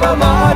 Bye-bye.